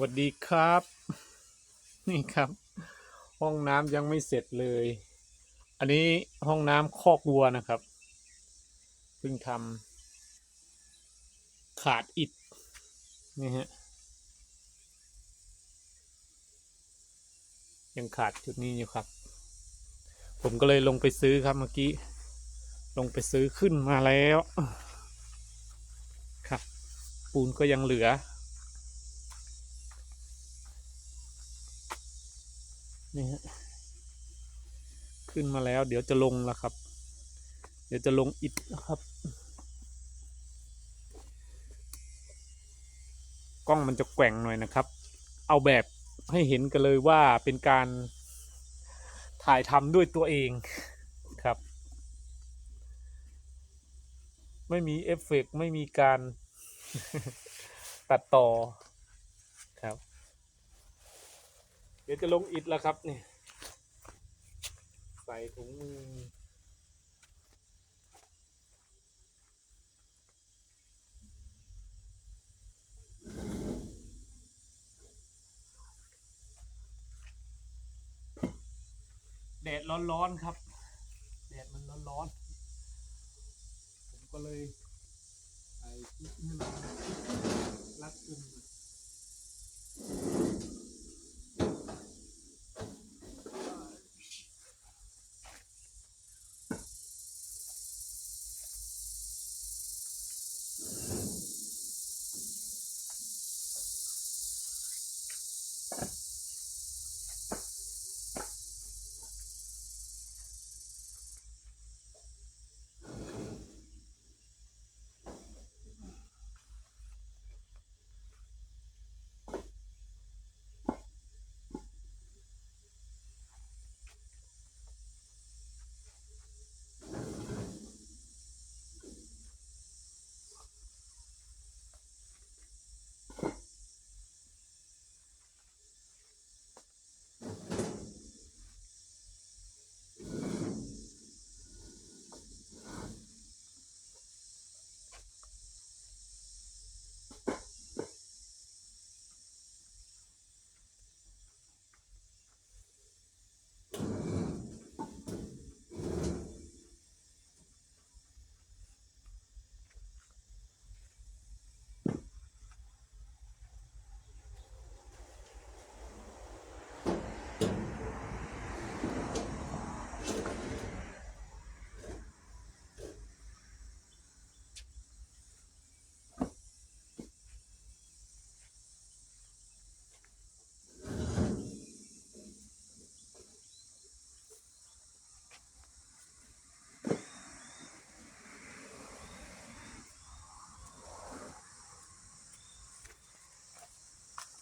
วัสดีครับ นี่ครับ ห้องน้ำยังไม่เสร็จเลย อันนี้ห้องน้ำคอกวัวนะครับเพิ่งทำขาดอิฐนี่ฮะยังขาดจุดนี้อยู่ครับ ผมก็เลยลงไปซื้อครับเมื่อกี้ ลงไปซื้อขึ้นมาแล้ว ครับ ปูนก็ยังเหลือ นี่ฮะขึ้นมาแล้ว เดี๋ยวจะลงแล้วครับ เดี๋ยวจะลงอิฐนะครับ กล้องมันจะแกว่งหน่อยนะครับ เอาแบบให้เห็นกันเลยว่าเป็นการถ่ายทำด้วยตัวเองครับ ไม่มีเอฟเฟกต์ไม่มีการตัดต่อครับ เดี๋ยวจะลงอิฐแล้วครับนี่ใส่ถุงมือแดดร้อนๆครับ แดดมันร้อนๆ ผมก็เลยใส่ชุดให้มันรัดกุมหน่อย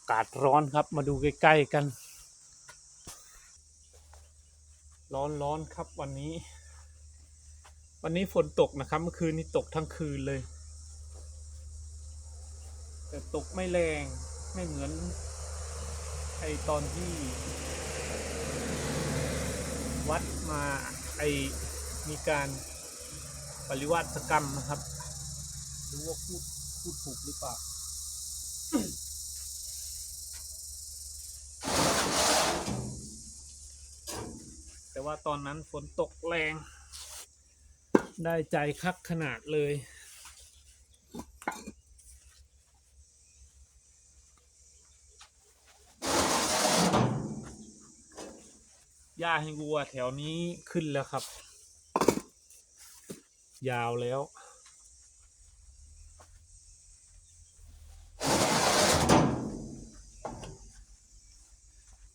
ากาศร้อนครับ มาดูใกล้ๆกัน ร้อนร้อนครับวันนี้ วันนี้ฝนตกนะครับเมื่อคืนนี้ตกทั้งคืนเลย แต่ตกไม่แรงไม่เหมือนไอตอนที่ วัดมาไอมีการปริวัติกรรมนะครับ รู้ว่าพูดพูดถูกหรือเปล่า ว่าตอนนั้นฝนตกแรง ได้ใจคักขนาดเลย หญ้าให้วัวแถวนี้ขึ้นแล้วครับ ยาวแล้ว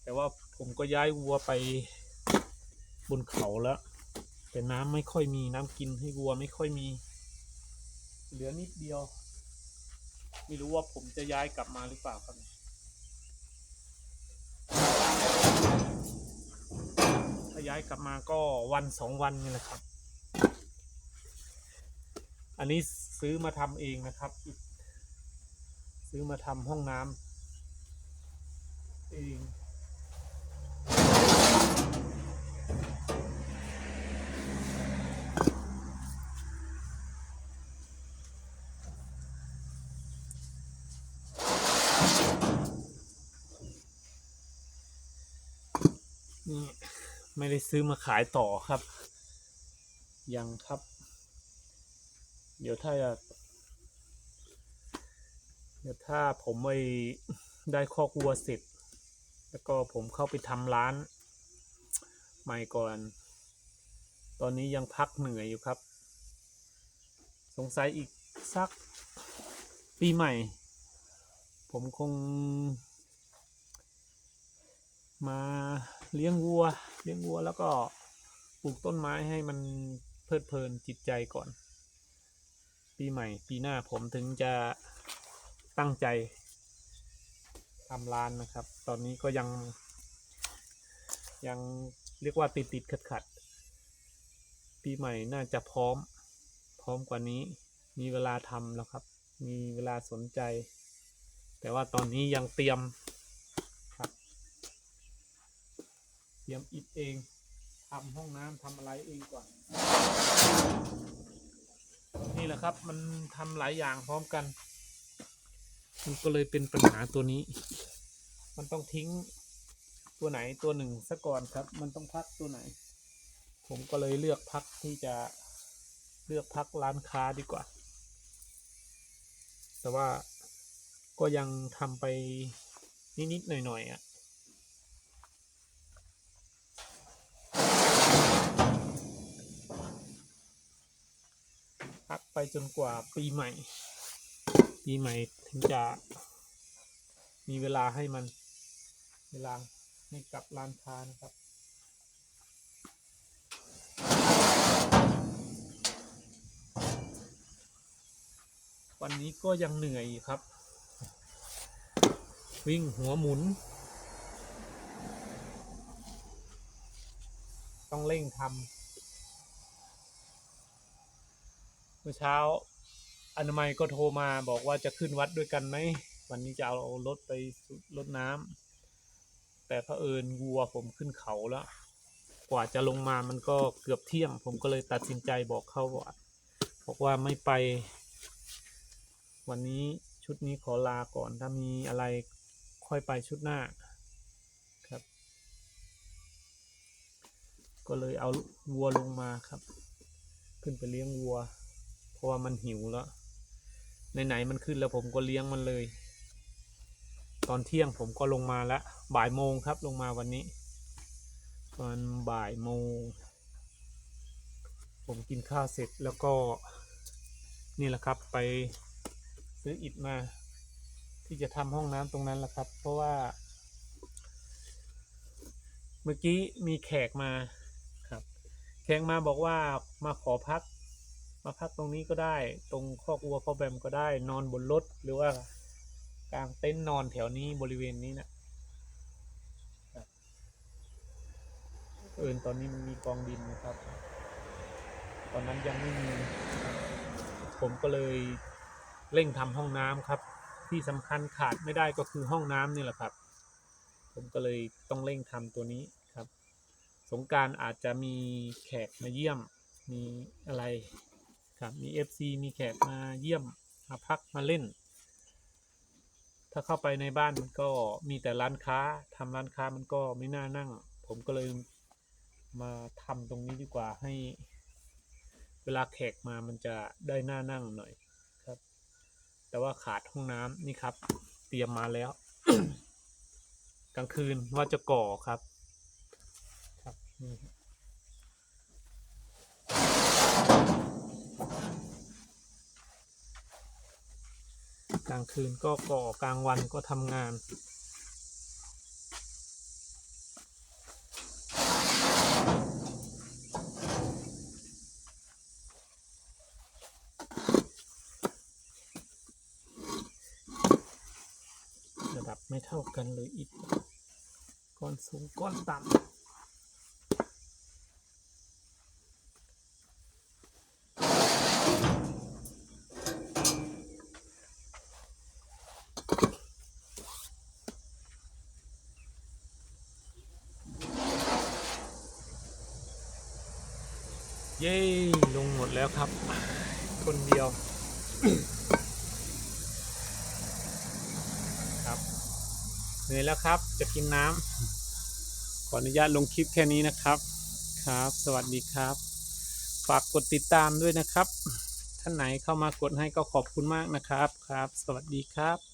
แต่ว่าผมก็ย้ายวัวไป บนเขาแล้ว แต่น้ำไม่ค่อยมีน้ำกินให้วัวไม่ค่อยมี เหลือนิดเดียว ไม่รู้ว่าผมจะย้ายกลับมาหรือเปล่าครับถ้าย้ายกลับมาก็วันสองวันนี่แหละครับ อันนี้ซื้อมาทำเองนะครับ ซื้อมาทำห้องน้ำเอง ไม่ได้ซื้อมาขายต่อครับ ยังครับ เดี๋ยวถ้าเดี๋ยวถ้าผมไปได้คอกวัวเสร็จ แล้วก็ผมเข้าไปทำร้าน ใหม่ก่อน ตอนนี้ยังพักเหนื่อยอยู่ครับ สงสัยอีกสักปีใหม่ ผมคงมา เลี้ยงวัว เลี้ยงวัวแล้วก็ปลูกต้นไม้ให้มันเพลิดเพลินจิตใจก่อน ปีใหม่ปีหน้าผมถึงจะตั้งใจทำร้านนะครับ ตอนนี้ก็ยัง ยังเรียกว่าติดติดขัดขัดปีใหม่น่าจะพร้อม พร้อมกว่านี้ มีเวลาทำแล้วครับ มีเวลาสนใจ แต่ว่าตอนนี้ยังเตรียมครับ เตรียมอิฐเองทำห้องน้ำทำอะไรเองก่อน นี่แหละครับมันทำหลายอย่างพร้อมกันมันก็เลยเป็นปัญหาตัวนี้ มันต้องทิ้งตัวไหนตัวหนึ่งซะก่อนครับ มันต้องพักตัวไหน ผมก็เลยเลือกพักที่จะเลือกพักร้านค้าดีกว่า แต่ว่าก็ยังทำไปนิดๆหน่อยๆอะ ไปจนกว่าปีใหม่ ปีใหม่ถึงจะมีเวลาให้มันเวลาให้กลับร้านค้านะครับ วันนี้ก็ยังเหนื่อยครับ วิ่งหัวหมุน ต้องเร่งทำ เมื่อเช้าอนามัยก็โทรมาบอกว่าจะขึ้นวัดด้วยกันไหมวันนี้จะเอารถไปรดน้ำแต่เอิญวัวผมขึ้นเขาแล้ว กว่าจะลงมามันก็เกือบเที่ยง ผมก็เลยตัดสินใจบอกเขาว่าบอกว่าไม่ไป วันนี้ชุดนี้ขอลาก่อนถ้ามีอะไรค่อยไปชุดหน้าครับ ก็เลยเอาวัวลงมาครับ ขึ้นไปเลี้ยงวัว ราะว่ามันหิวแล้วไหนๆมันขึ้นแล้วผมก็เลี้ยงมันเลย ตอนเที่ยงผมก็ลงมาแล้วบ่ายโมงครับลงมาวันนี้ตอนบ่ายโมง ผมกินข้าวเสร็จแล้วก็นี่แหละครับไปซื้ออิฐมา ที่จะทำห้องน้ำตรงนั้นแหละครับ เพราะว่า เมื่อกี้มีแขกมาครับ แขกมาบอกว่ามาขอพัก มาพักตรงนี้ก็ได้ ตรงคอกวัวคอกแบมก็ได้นอนบนรถหรือว่ากลางเต็นท์นอนแถวนี้บริเวณนี้นะเอินตอนนี้มันมีกองดินนะครับ ตอนนั้นยังไม่มี ผมก็เลยเร่งทำห้องน้ำครับ ที่สำคัญขาดไม่ได้ก็คือห้องน้ำนี่แหละครับ ผมก็เลยต้องเร่งทำตัวนี้ครับ สงการอาจจะมีแขกมาเยี่ยมมีอะไร ครับ มี FC มีแขกมาเยี่ยมมาพักมาเล่น ถ้าเข้าไปในบ้านมันก็มีแต่ร้านค้าทำร้านค้ามันก็ไม่น่านั่ง ผมก็เลยมาทำตรงนี้ดีกว่าให้ เวลาแขกมามันจะได้น่านั่งหน่อยครับ แต่ว่าขาดห้องน้ำนี่ครับ เตรียมมาแล้ว กลางคืนว่าจะก่อครับ ครับนี่ครับ กลางคืนก็ก่อกลางวันก็ทำงาน ระดับไม่เท่ากันเลยอิฐก้อนสูงก้อนต่ำเย้ ลงหมด แล้วครับ คนเดียว ครับเหนื่อยแล้วครับ จะกินน้ำขออนุญาตลงคลิปแค่นี้นะครับ ครับ สวัสดีครับ ฝากกดติดตามด้วยนะครับ ท่านไหนเข้ามากดให้ก็ขอบคุณมากนะครับ ครับ สวัสดีครับ